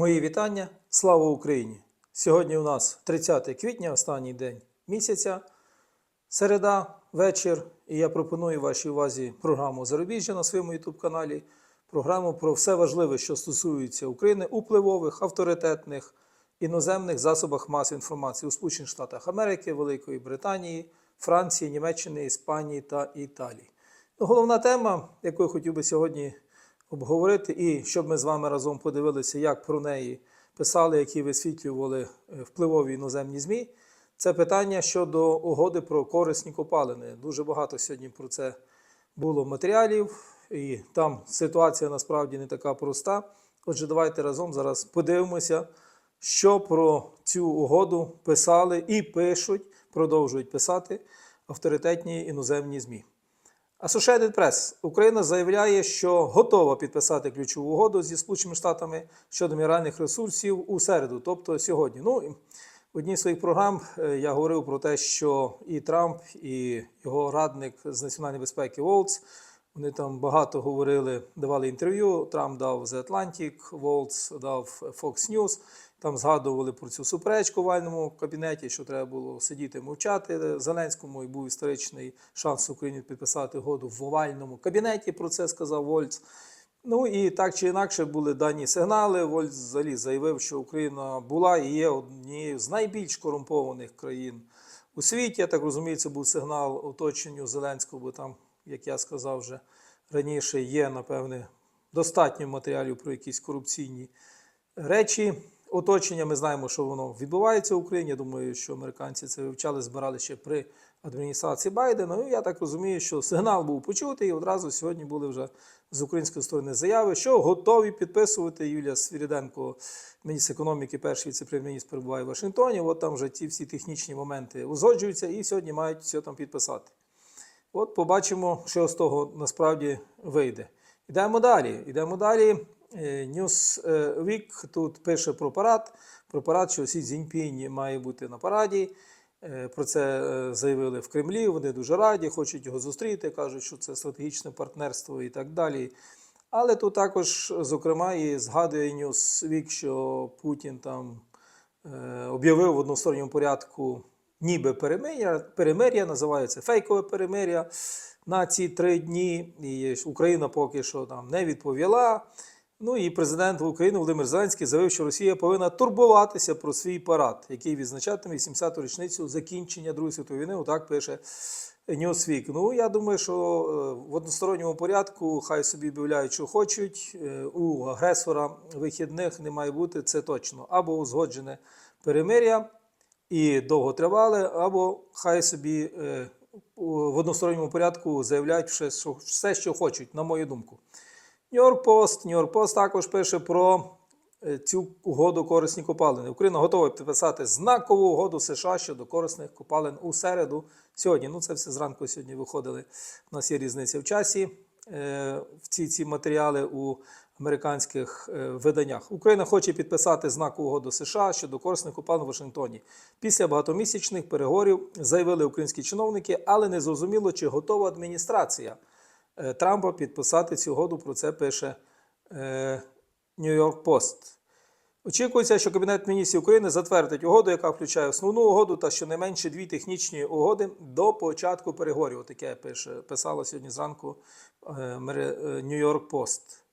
Мої вітання. Слава Україні! Сьогодні у нас 30 квітня, останній день місяця, середа, вечір. І я пропоную вашій увазі програму Зарубіжжя на своєму youtube каналі. Програму про все важливе, що стосується України у впливових, авторитетних, іноземних засобах масової інформації у Сполучених Штатах Америки, Великої Британії, Франції, Німеччини, Іспанії та Італії. Головна тема, яку я хотів би сьогодні обговорити, і щоб ми з вами разом подивилися, як про неї писали, які висвітлювали е, впливові іноземні ЗМІ. Це питання щодо угоди про корисні копалини. Дуже багато сьогодні про це було матеріалів, і там ситуація насправді не така проста. Отже, давайте разом зараз подивимося, що про цю угоду писали і пишуть, продовжують писати авторитетні іноземні ЗМІ. Associated Press. Україна заявляє, що готова підписати ключову угоду зі Сполученими Штатами щодо мінеральних ресурсів у середу, тобто сьогодні. Ну, в одній з своїх програм е, я говорив про те, що і Трамп, і його радник з національної безпеки Волц, вони там багато говорили, давали інтерв'ю. Трамп дав The Atlantic, Волц дав Fox News. Там згадували про цю суперечку в овальному кабінеті, що треба було сидіти мовчати Зеленському, і був історичний шанс Україні підписати угоду в овальному кабінеті. Про це сказав Вольц. Ну і так чи інакше були дані сигнали. Вольц взагалі заявив, що Україна була і є однією з найбільш корумпованих країн у світі. Я так розумію, це був сигнал оточенню Зеленського, бо там, як я сказав вже раніше, є, напевне, достатньо матеріалів про якісь корупційні речі. Оточення, ми знаємо, що воно відбувається в Україні. Я думаю, що американці це вивчали, збирали ще при адміністрації Байдена. Ну, я так розумію, що сигнал був почутий, і одразу сьогодні були вже з української сторони заяви, що готові підписувати Юлія Свіріденко, міністр економіки, перший віце-прем'єр-міністр перебуває в Вашингтоні. От там вже ті всі технічні моменти узгоджуються, і сьогодні мають все там підписати. От побачимо, що з того насправді вийде. Йдемо далі. Йдемо далі. Е, Newsweek тут пише про парад. Про парад, що Сі Цзіньпінь має бути на параді. Е, Про це е, заявили в Кремлі. Вони дуже раді, хочуть його зустріти, кажуть, що це стратегічне партнерство і так далі. Але тут також, зокрема, і згадує Newsweek, що Путін там е, об'явив в односторонньому порядку ніби перемир'я, перемир'я, називається фейкове перемир'я на ці три дні. І Україна поки що там не відповіла. Ну і президент України Володимир Зеленський заявив, що Росія повинна турбуватися про свій парад, який відзначатиме 80-ту річницю закінчення Другої світової війни. Отак пише Newsweek. Ну я думаю, що е, в односторонньому порядку хай собі об'являють, що хочуть. Е, У агресора вихідних не має бути це точно або узгоджене перемир'я і довготривале, або хай собі е, в односторонньому порядку заявляють все, що хочуть, на мою думку. Нью-Йорк Пост. Нью-Йорк Пост також пише про е, цю угоду корисні копалини. Україна готова підписати знакову угоду США щодо корисних копалин у середу. Сьогодні. Ну, це все зранку сьогодні виходили. У нас є різниця в часі е, в ці, ці матеріали у американських е, виданнях. Україна хоче підписати знакову угоду США щодо корисних копалин в Вашингтоні. Після багатомісячних переговорів заявили українські чиновники, але не зрозуміло, чи готова адміністрація. Е, Трампа підписати цю угоду. Про це пише е, Нью-Йорк Пост. Очікується, що Кабінет міністрів України затвердить угоду, яка включає основну угоду та щонайменше дві технічні угоди до початку переговорів. Таке пише, писало сьогодні зранку е, Мери- е, Нью-Йорк Пост.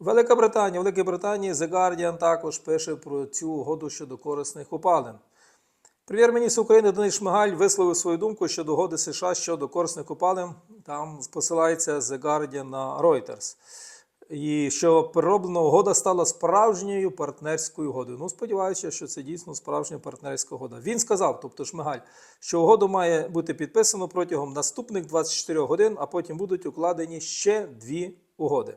Велика Британія. Великій Британії The Guardian також пише про цю угоду щодо корисних копалин. Прем'єр-міністр України Денис Шмигаль висловив свою думку щодо угоди США щодо корисних копалин. Там посилається The Guardian на Reuters. І що перероблена угода стала справжньою партнерською угодою. Ну, сподіваюся, що це дійсно справжня партнерська угода. Він сказав, тобто Шмигаль, що угоду має бути підписано протягом наступних 24 годин, а потім будуть укладені ще дві угоди.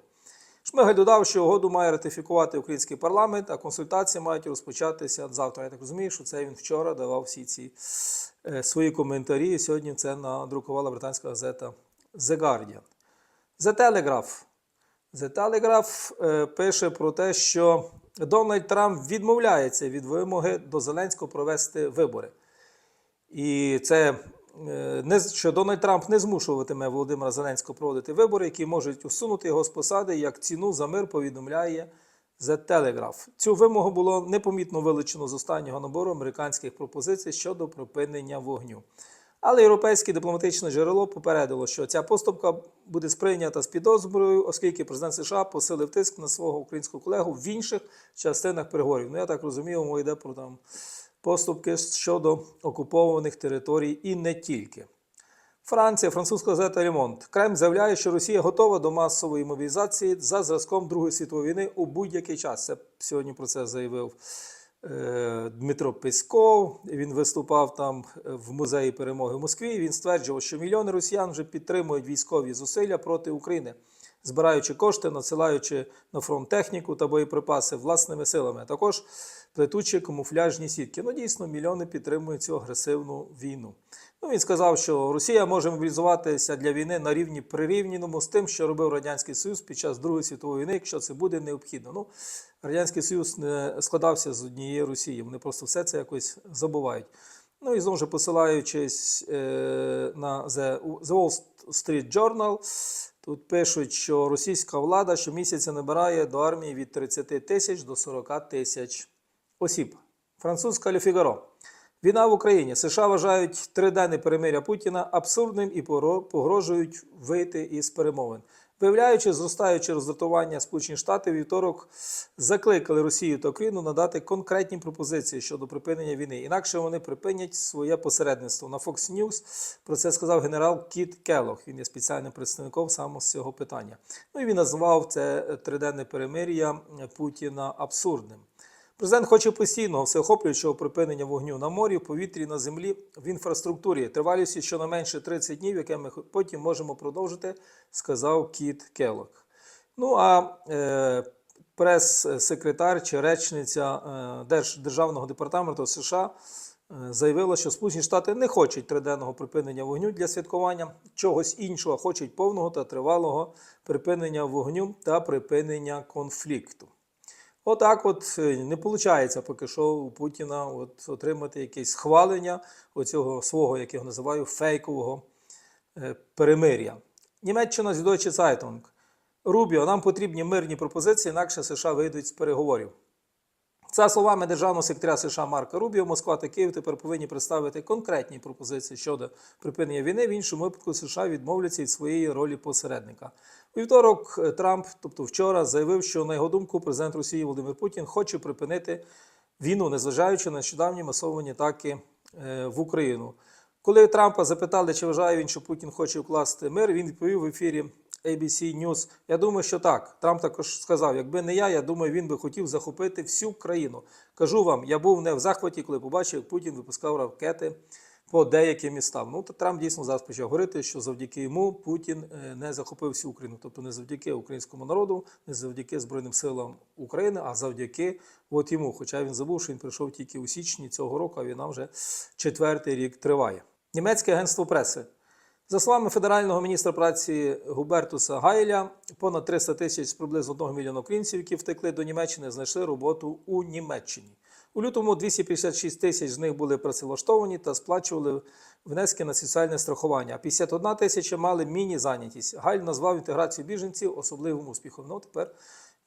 Шмигаль додав, що угоду має ратифікувати український парламент, а консультації мають розпочатися завтра. Я так розумію, що це він вчора давав всі ці е, свої коментарі. І сьогодні це надрукувала британська газета The Guardian. The Telegraph. The Telegraph е, пише про те, що Дональд Трамп відмовляється від вимоги до Зеленського провести вибори. І це не що Дональд Трамп не змушуватиме Володимира Зеленського проводити вибори, які можуть усунути його з посади, як ціну за мир повідомляє The Telegraph. Цю вимогу було непомітно вилучено з останнього набору американських пропозицій щодо припинення вогню. Але європейське дипломатичне джерело попередило, що ця поступка буде сприйнята з підозрою, оскільки президент США посилив тиск на свого українського колегу в інших частинах переговорів. Ну я так розумію, мова йде про там поступки щодо окупованих територій і не тільки. Франція, французька газета Ремонт. Кремль заявляє, що Росія готова до масової мобілізації за зразком Другої світової війни у будь-який час. Це сьогодні про це заявив е, Дмитро Песков. Він виступав там в музеї перемоги в Москві. Він стверджував, що мільйони росіян вже підтримують військові зусилля проти України, збираючи кошти, надсилаючи на фронт техніку та боєприпаси власними силами, а також плетучи камуфляжні сітки. Ну, дійсно, мільйони підтримують цю агресивну війну. Ну, він сказав, що Росія може мобілізуватися для війни на рівні прирівняному з тим, що робив Радянський Союз під час Другої світової війни, якщо це буде необхідно. Ну, Радянський Союз не складався з однієї Росії. Вони просто все це якось забувають. Ну і знову ж посилаючись е, на The Wall Street Journal, тут пишуть, що російська влада щомісяця набирає до армії від 30 тисяч до 40 тисяч осіб. Французька Figaro. Війна в Україні. США вважають триденне перемиря Путіна абсурдним і погрожують вийти із перемовин. Виявляючи зростаюче роздратування Сполучені Штати вівторок закликали Росію та Україну надати конкретні пропозиції щодо припинення війни. Інакше вони припинять своє посередництво. На Fox News про це сказав генерал Кіт Келлог. Він є спеціальним представником саме з цього питання. Ну і він назвав це триденне перемир'я Путіна абсурдним. Президент хоче постійного всеохоплюючого припинення вогню на морі, в повітрі, на землі, в інфраструктурі, тривалістю щонайменше 30 днів, яке ми потім можемо продовжити, сказав Кіт Келлог. Ну а е, прес-секретар чи речниця е, Держ, Державного департаменту США е, заявила, що Сполучені Штати не хочуть триденного припинення вогню для святкування чогось іншого, хочуть повного та тривалого припинення вогню та припинення конфлікту. Отак, от е, не виходить поки що у Путіна от, отримати якесь схвалення оцього свого, як я його називаю, фейкового е, перемир'я. Німеччина з Deutsche Zeitung. Рубіо, нам потрібні мирні пропозиції, інакше США вийдуть з переговорів. За словами державного секретаря США Марка Рубіо, Москва та Київ тепер повинні представити конкретні пропозиції щодо припинення війни. В іншому випадку США відмовляться від своєї ролі посередника. У вівторок е, Трамп, тобто вчора, заявив, що на його думку президент Росії Володимир Путін хоче припинити війну, незважаючи на нещодавні масовані атаки е, в Україну. Коли Трампа запитали, чи вважає він, що Путін хоче укласти мир, він відповів в ефірі ABC News. Я думаю, що так. Трамп також сказав: якби не я, я думаю, він би хотів захопити всю країну. Кажу вам, я був не в захваті, коли побачив, як Путін випускав ракети по деяким містам. Ну, то Трамп дійсно зараз почав говорити, що завдяки йому Путін е, не захопив всю Україну. Тобто не завдяки українському народу, не завдяки Збройним силам України, а завдяки от йому. Хоча він забув, що він прийшов тільки у січні цього року, а війна вже четвертий рік триває. Німецьке агентство преси. За словами федерального міністра праці Губертуса Гайля, понад 300 тисяч з приблизно 1 мільйона українців, які втекли до Німеччини, знайшли роботу у Німеччині. У лютому 256 тисяч з них були працевлаштовані та сплачували внески на соціальне страхування. А 51 тисяча мали міні-зайнятість. Галь назвав інтеграцію біженців особливим успіхом. Ну тепер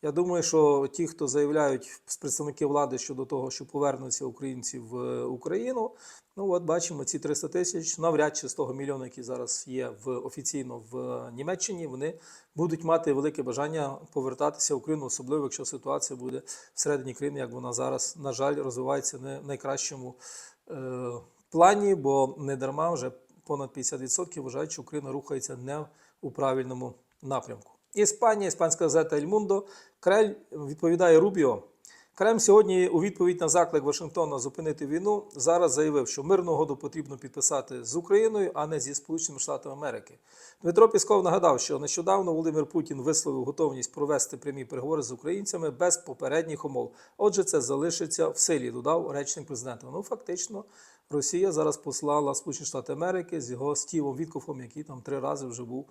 я думаю, що ті, хто заявляють з представників влади щодо того, що повернуться українці в Україну, ну от бачимо ці 300 тисяч, навряд чи з того мільйона, який зараз є в офіційно в Німеччині, вони будуть мати велике бажання повертатися в Україну, особливо якщо ситуація буде всередині країни, як вона зараз, на жаль, розвивається не в найкращому е, плані, бо не дарма вже понад 50% вважають, що Україна рухається не у правильному напрямку. Іспанія, іспанська газета «Ель Мундо». Крель відповідає Рубіо. Кремль сьогодні у відповідь на заклик Вашингтона зупинити війну зараз заявив, що мирну угоду потрібно підписати з Україною, а не зі Сполученими Штатами Америки. Дмитро Пісков нагадав, що нещодавно Володимир Путін висловив готовність провести прямі переговори з українцями без попередніх умов. Отже, це залишиться в силі, додав речник президента. Ну фактично, Росія зараз послала Сполучені Штати Америки з його Стівом Віткофом, який там три рази вже був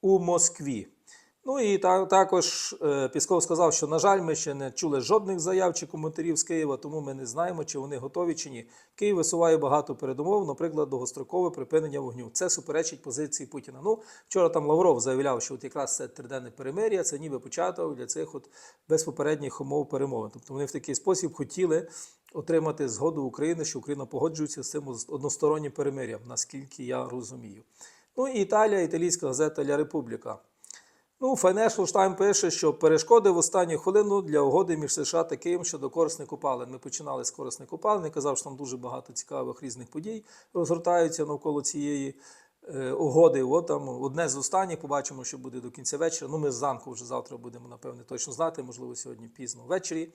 у Москві. Ну і та, також е, Пісков сказав, що, на жаль, ми ще не чули жодних заяв чи коментарів з Києва, тому ми не знаємо, чи вони готові чи ні. Київ висуває багато передумов, наприклад, довгострокове припинення вогню. Це суперечить позиції Путіна. Ну, вчора там Лавров заявляв, що от якраз це триденне перемир'я, це ніби початок для цих от без попередніх умов перемовин. Тобто вони в такий спосіб хотіли отримати згоду України, що Україна погоджується з цим одностороннім перемир'ям, наскільки я розумію. Ну і Італія, італійська газета Ля Републіка. Ну, Financial Times пише, що перешкоди в останню хвилину для угоди між США та Києвом щодо корисних копалин. Ми починали з корисних копалин. Я казав, що там дуже багато цікавих різних подій розгортаються навколо цієї е, угоди. От там одне з останніх. Побачимо, що буде до кінця вечора. Ну, ми зранку вже завтра будемо, напевне, точно знати, можливо, сьогодні пізно ввечері.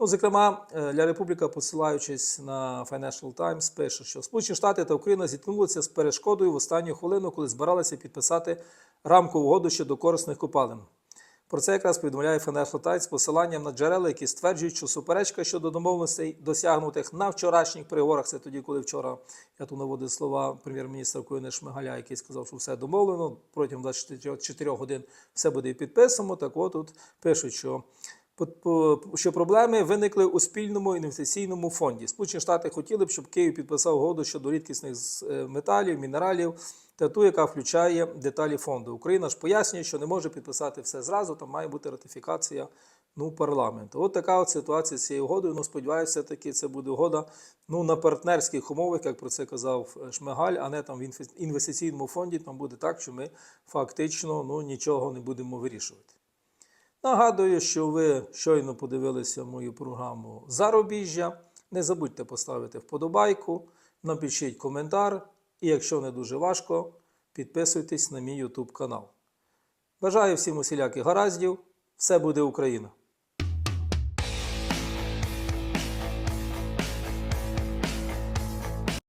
Ну, зокрема, е, Ля Републіка, посилаючись на Financial Times, пише, що Сполучені Штати та Україна зіткнулися з перешкодою в останню хвилину, коли збиралися підписати рамкову угоду щодо корисних копалин. Про це якраз повідомляє Financial Times з посиланням на джерела, які стверджують, що суперечка щодо домовленостей, досягнутих на вчорашніх переговорах, це тоді, коли вчора я тут наводив слова прем'єр-міністра України Шмигаля, який сказав, що все домовлено, протягом 24 годин все буде підписано. Так от тут пишуть, що що проблеми виникли у спільному інвестиційному фонді. Сполучені Штати хотіли б, щоб Київ підписав угоду щодо рідкісних е, металів, мінералів та ту, яка включає деталі фонду. Україна ж пояснює, що не може підписати все зразу, там має бути ратифікація ну, парламенту. От така от ситуація з цією угодою. Ну, сподіваюся, все-таки це буде угода ну, на партнерських умовах, як про це казав е, Шмигаль, а не там в інвестиційному фонді. Там буде так, що ми фактично ну, нічого не будемо вирішувати. Нагадую, що ви щойно подивилися мою програму Зарубіжжя. Не забудьте поставити вподобайку, напишіть коментар, і якщо не дуже важко, підписуйтесь на мій YouTube канал. Бажаю всім усіляких гараздів. Все буде Україна!